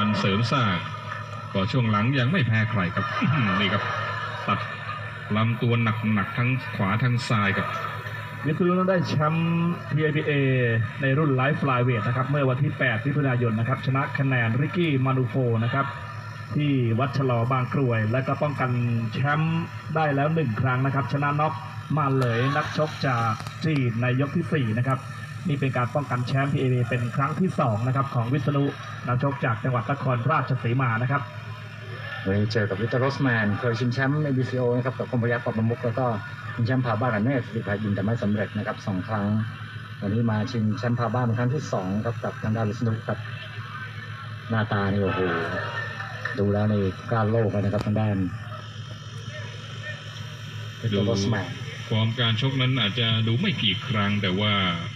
การเสริมสร้างก็ช่วงหลังยังไม่แพ้ใครครับนี่ครับ ตัดลำตัวหนักๆทั้งขวาทั้งซ้ายครับวิสุรุนได้แชมป์ PIPA ในรุ่นไลฟ์ฟลายเวทนะครับ เมื่อวันที่ 8 มิถุนายนนะครับ ชนะคะแนนริกกี้มานูโฟนะครับ ที่วัดฉลอบางกรวย และก็ป้องกันแชมป์ได้แล้วหนึ่งครั้งนะครับ ชนะน็อกมาเลยนักชกจากจีนในยกที่ 4 นะครับ นี่เป็นการป้องกันแชมป์ PIPA เป็นครั้งที่ 2 นะครับ ของวิษณุนักชกจากจังหวัดนครราชสีมานะครับวันนี้เจอกับวิตเตอร์โรสแมน เคยชิงแชมป์ ABCO นะครับกับคมพยักษ์ปอบประมุกแล้วก็ชิงแชมป์พาบ้านกับเนสสิพายินแต่ไม่สำเร็จนะครับสองครั้ง วันนี้มาชิงแชมป์พาบ้านเป็นครั้งที่สองครับกับทางด้านวิษณุครับหน้าตานี่โอ้โหดูแล้วนี่กล้าโลกเลยนะครับทางด้านวิตเตอร์โรสแมน ฟอร์มการชกนั้นอาจจะดูไม่กี่ครั้ง แต่ว่า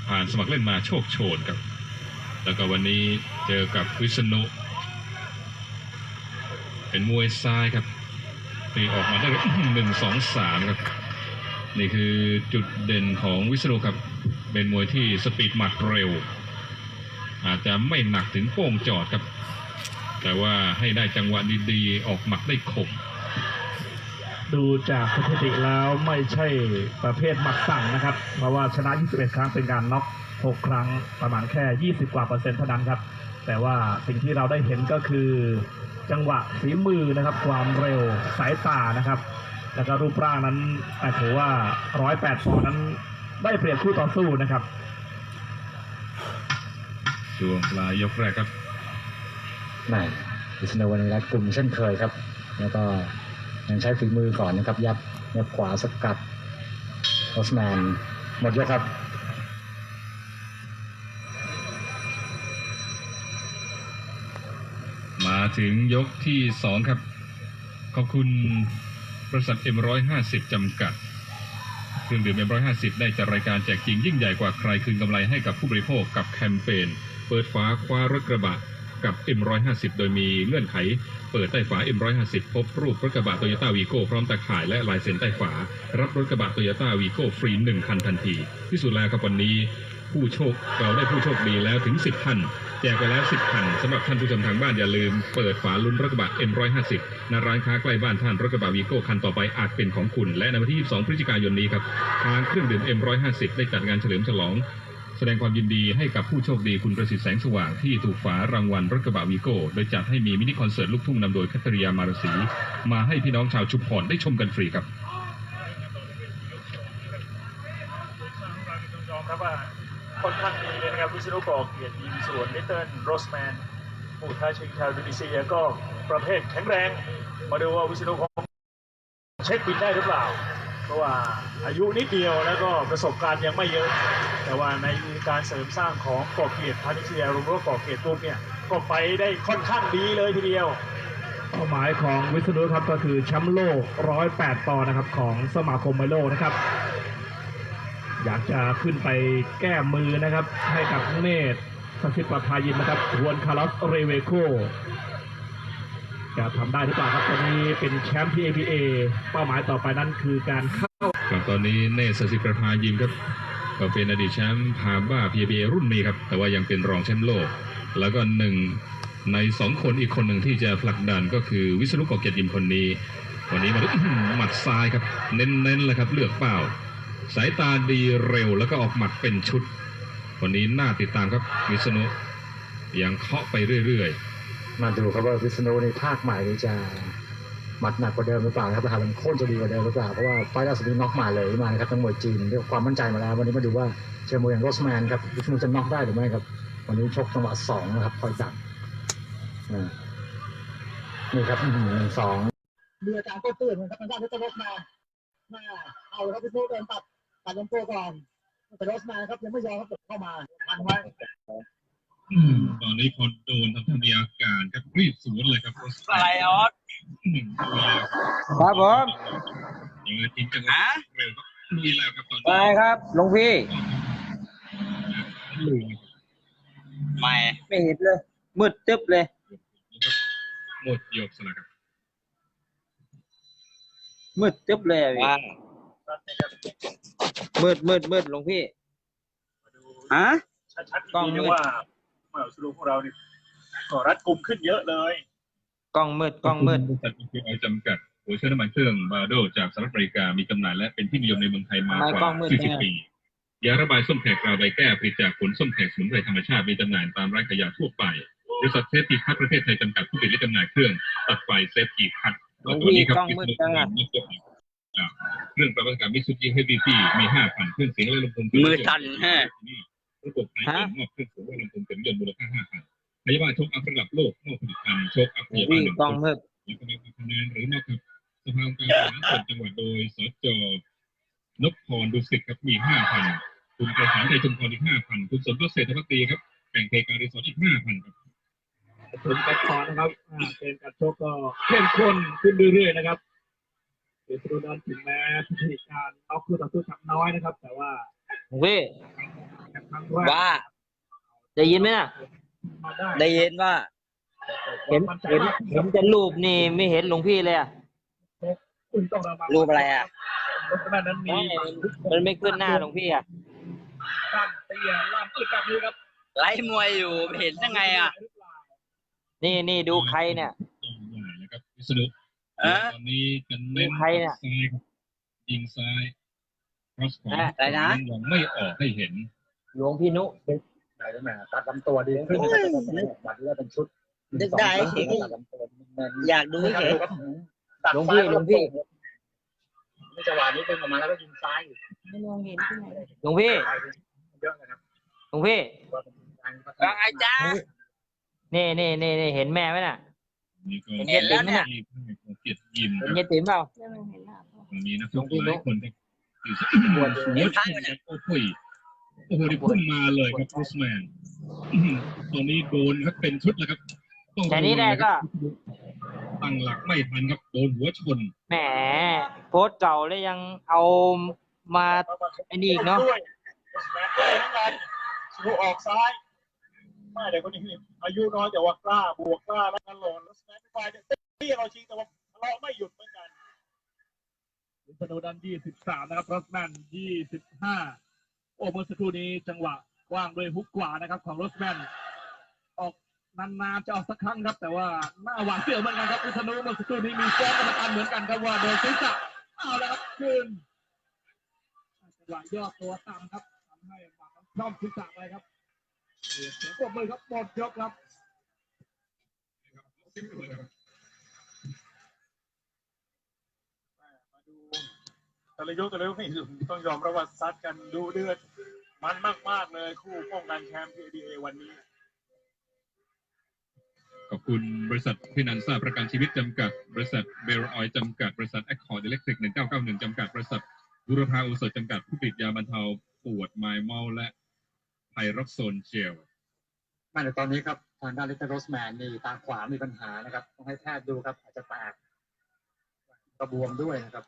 ผ่านสมัครเล่นมาโชคโชนครับ แล้วก็วันนี้เจอกับวิษณุเป็นมวยซ้ายครับตีออกมาได้หนึ่งสองสามครับ นี่คือจุดเด่นของวิษณุครับ เป็นมวยที่สปีดหมัดเร็ว อาจจะไม่หนักถึงโป้งจอดครับ แต่ว่าให้ได้จังหวะดีๆออกหมัดได้คม ดูจากสถิติแล้วไม่ใช่ประเภทหมัดสั่งนะครับ เพราะว่าชนะ 21 ครั้งเป็นการน็อก6 ครั้งประมาณแค่ 20 กว่าเปอร์เซ็นต์เท่านั้นครับ แต่ว่าสิ่งที่เราได้เห็นก็คือ จังหวะฝีมือนะครับ ความเร็วสายตานะครับ แล้วก็รูปร่างนั้นอะถือว่า 108ปอนด์นั้นได้เปรียบคู่ต่อสู้นะครับ ช่วงปลายยกแรกครับแหม่วิษณุวันนี้รัดกลุ่มเช่นเคยครับ แล้วก็ ยังใช้ฝีมือก่อนนะครับ ยับยับขวาสกัดโรสแมนหมดยกครับมาถึงยกที่สองครับ ขอบคุณบริษัท M150 จำกัด เครื่องดื่ม M150 ได้จากรายการแจกจริงยิ่งใหญ่กว่าใครคืนกำไรให้กับผู้บริโภคกับแคมเปญเปิดฝาคว้ารถกระบะ กับ M150 โดยมีเงื่อนไข เปิดใต้ฝา M150 พบรูปรถกระบะโตโยต้าวีโก้พร้อมตะข่ายและลายเซ็นใต้ฝา รับรถกระบะโตโยต้าวีโก้ฟรี1คันทันที ที่สุดแล้วครับวันนี้ผู้โชคเราได้ผู้โชคดีแล้วถึง 10ท่านแจกไปแล้ว 10คันสำหรับท่านผู้ชมทางบ้านอย่าลืม เปิดฝาลุ้นรถกระบะ M150 ณร้านค้าใกล้บ้านท่านรถกระบะวีโก้คันต่อไปอาจเป็นของคุณ และในวันที่ 22 พฤศจิกายนนี้ครับทางเครื่องดื่ม M150 ได้จัดงานเฉลิมฉลอง แสดงความยินดีให้กับผู้โชคดีคุณประสิทธิ์แสงสว่างที่ถูกฝารางวัลรถกระบะวีโก้ โดยจัดให้มีมินิคอนเสิร์ตลูกทุ่งนำโดยคัตริยามารสี มาให้พี่น้องชาวชุมพรได้ชมกันฟรีครับต้องยอมรับว่าค่อนข้างดีเลยนะครับวิศนุก่อเกียรติยิงส่วนลิตเติ้ลโรสแมนผู้ท้าชิงชาวอินโดนีเซียก็ประเภทแข็งแรง มาดูว่าวิศนุของเช็คบินได้หรือเปล่า เพราะว่าอายุนิดเดียวแล้วก็ประสบการณ์ยังไม่เยอะ แต่ว่าในการเสริมสร้างของก่อเกียรติพานิชยารวมก็ก่อเกียรติกรุ๊ปเนี่ยก็ไปได้ค่อนข้างดีเลยทีเดียวเป้าหมายของวิษณุครับก็คือแชมป์โลก 108ปอนด์นะครับของสมาคมไมโลนะครับ อยากจะขึ้นไปแก้มือนะครับ ให้กับเนตรสัสิทธิ์ประภายินนะครับฮวนคาร์ลอสเรเวโค จะทำได้หรือเปล่าครับตอนนี้เป็นแชมป์ที่ APA เป้าหมายต่อไปนั้นคือการเข้าครับตอนนี้เนสสิประภายิมครับก็เป็นอดีตแชมป์พาบ้า PBA รุ่นนี้ครับ แต่ว่ายังเป็นรองแชมป์โลก แล้วก็หนึ่งในสองคนอีกคนหนึ่งที่จะผลักดันก็คือวิศนุกอเกียรติยิมคนนี้ วันนี้มาดูหมัดซ้ายครับ เน้นๆเลยครับ เลือกเป้า สายตาดีเร็วแล้วก็ออกหมัดเป็นชุด วันนี้น่าติดตามครับวิษณุยังเคาะไปเรื่อย มาดูครับว่าวิษณุในภาคใหม่นี้จะหมัดหนักกว่าเดิมหรือเปล่านะครับราคามันโค่นจะดีกว่าเดิมหรือเปล่าเพราะว่าไฟล์ล่าสุดนี้น็อกมาเลยมานะครับทั้งหมวยจีนเรียความมั่นใจมาแล้ว วันนี้มาดูว่าเจอมวยอย่างโรสแมนครับวิษณุจะน็อกได้หรือไม่ครับ วันนี้ชกจังหวะสองนะครับคอยจับนี่ครับหนึ่งสองมีอาการก็ตื่นเหมือนกับทางด้านเพชรโรสมามาเอาครับพิษณุเดินตัดตัดลำตัวก่อนแต่โรสแมาครับยังไม่ยอมครับกเข้ามาทันไว้ ตอนนี้พอโดนทำท่ามีอาการครับรีบสวนเลยครับอะไรออสหนึ่งตัวครับผมยังไงทิ้งจังหวะเร็วครับลุยแล้วครับตอนไปนี้ครับหลวงพี่ลุยไม่ไม่เห็นเลย มืดตึ๊บเลยหมดยกสละครับมืดตึ๊บเลยอะพี่รัฐนะครับมืดมืดมืดหลวงพี่มาดูฮะชัดๆอีกกล้องทีนึง มืดว่าเมื่อสรุปของเราเนี่ยก็รัดกุมขึ้นเยอะเลย กล้องมืดกล้องมืดบริษัท EPI จำกัดหัวเชื้อน้ำมันเครื่องบาโดจากสหรัฐอเมริกามีจำหน่ายและเป็นที่นิยมในเมืองไทยมากทำไมว่ากล้องมืดจังอะ40 ปี ยาระบายส้มแขกกราวใบแก้ผลิตจากผลส้มแขกสมุนไพรธรรมชาติมีจำหน่ายตามร้านขายยาทั่วไปบริษัทเซฟตี้คัทประเทศไทยจำกัดผู้ผลิตและจำหน่ายเครื่องตัดไฟเซฟตี้คัทหลวงพี่กล้องมืดจังอะเครื่องปรับอากาศมิซูบิชิเฮฟวี่ที่มี5,000เครื่องเสียงและลำโพงมือสั่นฮะ ระบบไอเอ็นมอบเครื่องเสียงและลำโพงเต็มยนต์มูลค่า5,000พยาบาลโชคอัพระดับโลกมอบผลิตภัณฑ์โชคอัพหลพวงยาบาลพี่หนึ่งกล้องมืดและคณะกรรมการหรือมอบครับสภาองค์การบริหารส่วนจังหวัดโดยสจนพพรดุสิตครับมี5,000คุณประสานใจชุมพรอีก5,000คุณสมยศเศรษฐพักดีครับแบ่งเทการรีสอร์ทอีก5,000ครับถึงกันต่อนะครับอ่าเกมการชกก็เข้มข้นขึ้นเรื่อยๆนะครับเดชรุนันถึงแม้พิธีการเอาคือต่อสู้จับน้อยนะครับ แต่ว่าหลวงพี่ครั้งแรก ว่าได้ยินไหมน่ะมาได้ได้ยินว่า เห็นเห็นเห็นแต่รูปนี่ไม่เห็นหลวงพี่เลยอะคุณต้องระวังรูปอะไรอะเพราะฉะนั้นมีมันไม่ขึ้นหน้าหลวงพี่อะตั้นเตี้ยล่ามอึดแบบนี้ครับไล่มวยอยู่เห็นยังไงอะนี่นี่ดูใครเนี่ยใหญ่นะครับวิษณุเอ๊ะตอนนี้จะเน้นใครเนี่ยซ้ายครับยิงซ้ายครอสขวาเอ๊ะอะไรนะยังไม่ออกให้เห็น หลวงพี่นุไหนได้ไหมตัดลำตัวดีขึ้นนะครับตัดลำตัวบัตรเลือกเป็นชุดนึกได้สองครั้งตัดลำตัวเน้นอยากดูนี่ครับเฉยดูครับตัดหลวงพี่ซ้ายหลวงพี่นี่จังหวะนี้ดึงออกมาแล้วก็ยิงซ้ายอยู่หลวงพี่เยอะนะครับหลวงพี่ว่าไงจ้านี่นี่นี่นี่เห็นแม่ไหมน่ะนี่ก็เห็นแล้วเนี่ยที่ของเกียรติยิมคเห็นรับเยติ๋มเปล่าตรงนี้นะคหลรัวบงพี่หลายคนครับอยู่สักหัวหัวชนครับโอ้ โหโอ้โหนี่พุ่งมาเลยครับครูสแมนอื้อหือตอนนี้โดนครับเป็นชุดแล้วครับต้องแค่นี้แหละก็ตั้งหลักไม่ทันครับโดนหัวชนแหมโพสต์เก่าแล้วยังเอามาไอ้นี่อีกเนาะด้วยแมนด้วยทั้งนั้นสนุออกซ้ายไม่เด็กคนนี้อายุน้อยแต่ว่ากล้าบวกกล้าแล้วกันหล่นแล้วแมนไปเนี่ยที่เราชิงแต่ว่าเราไม่หยุดเหมือนกันธนูดันยี่สิบสามนะครับรอสแมนยี่สิบห้า โอ้เมื่อสักครู่นี้จังหวะว่างด้วยฮุกขวานะครับ ของรอสแมนออกนานๆจะออกสักครั้งครับ แต่ว่าหน้าหวาดเสียวเหมือนกันครับอุธนูเมื่อสักครู่นี้มีฟ้องกรรมการเหมือนกันครับว่าโดนศีรษะเอาแล้วครับคืนจังหวะย่อตัวต่ำครับทำให้หมัดนั้นคล่อมศีรษะไปครับเสียงปรบมือครับหมดยกครับ มาดู แต่ละยกแต่ละยกนี่ต้องยอมรับว่าซัดกันดูเดือด มันมาก ๆ เลยคู่ป้องกันแชมป์ PDA วันนี้ ขอบคุณบริษัทพินันซ่าประกันชีวิตจำกัด บริษัทเบลออยจำกัด บริษัทแอคคอร์ดอิเล็กทริก1991จำกัด บริษัทบุรพาอุตสาหจำกัดผู้ผลิตยาบรรเทาปวดไมล์เมาและไพร็อกโซนเจลไมาในตอนนี้ครับทางด้านลิตเติ้ลโรสแมนนี่ตาขวามีปัญหานะครับ ต้องให้แพทย์ดูครับอาจจะแตกกระบวมด้วยนะครับ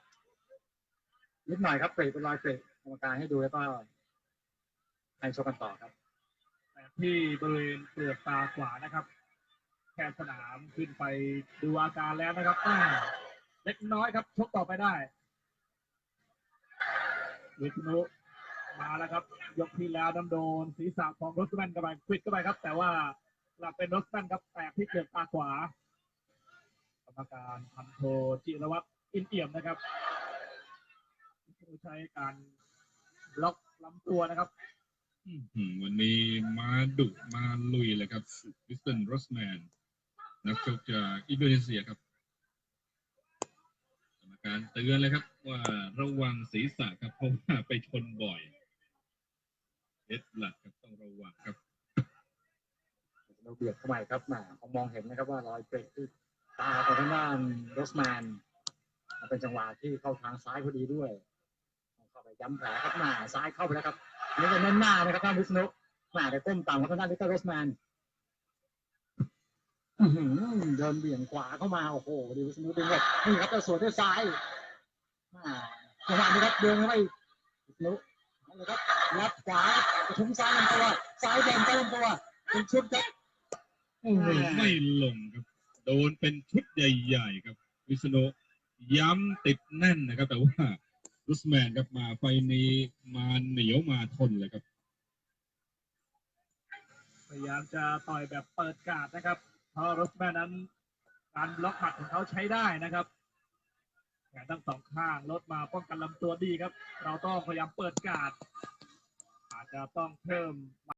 นิดหน่อยครับเกรดเป็นรอยเกรดกรรมการให้ดูแล้วก็ให้ชกกันต่อครับ ที่บริเวณเปลือกตาขวานะครับแค่สนามขึ้นไปดูอาการแล้วนะครับอ่าเล็กน้อยครับชกต่อไปได้วิษณุมาแล้วครับ ยกที่แล้วน้ำโดนศีรษะของรถแมนเข้าไปควิดเข้าไปครับ แต่ว่ากลับเป็นรถแมนครับแตกที่เปลือกตาขวา กรรมการพันโทจิรวัตรอินเอี่ยมนะครับ ใช้การล็อกลำตัวนะครับ อืมวันนี้มาดุมาลุยเลยครับวิสตันโรสแมนนักชกจากอินโดนีเซียครับกรรมการเตือนเลยครับ ว่าระวังศีรษะครับเพราะว่าไปชนบ่อยเอ็ดหลักครับต้องระวังครับ เราเบียดเข้าไปครับแหมผมมองเห็นนะครับว่ารอยเกรดที่ตาของทางด้านโรสแมนมันเป็นจังหวะที่เข้าทางซ้ายพอดีด้วยเข้า ไปย้ำแผลครับหน้าซ้ายเข้าไปแล้วครับนี่จะเน้นหน้านะครับท่านวิษณุหน้าได้ก้มต่ำของทางด้านลิตเติ้ลโรสแมนเดินเบี่ยงขวาเข้ามาโอ้โหดีวิษณุดึงแบบนี่ครับจะสวนด้วยซ้ายอ่าจังหวะนี้ครับเดินเข้าไปวิษณุเอาเลยครับยับขวากระทุ้งซ้ายลำตัวซ้ายเด่นใต้ลำตัวเป็นชุดครับโอ้โหไม่ลงครับ โดนเป็นชุดใหญ่ ๆ ครับ วิษณุย้ำติดแน่นนะครับ แต่ว่า รุสแมนครับมาไฟนี้มาเหนียวมาทนเลยครับ พยายามจะต่อยแบบเปิดการ์ดนะครับเพราะรุสแมนนั้นการล็อกหมัดของเขาใช้ได้นะครับแขนทั้งสองข้างลดมาป้องกันลำตัวดีครับ เราต้องพยายามเปิดการ์ดอาจจะต้องเพิ่ม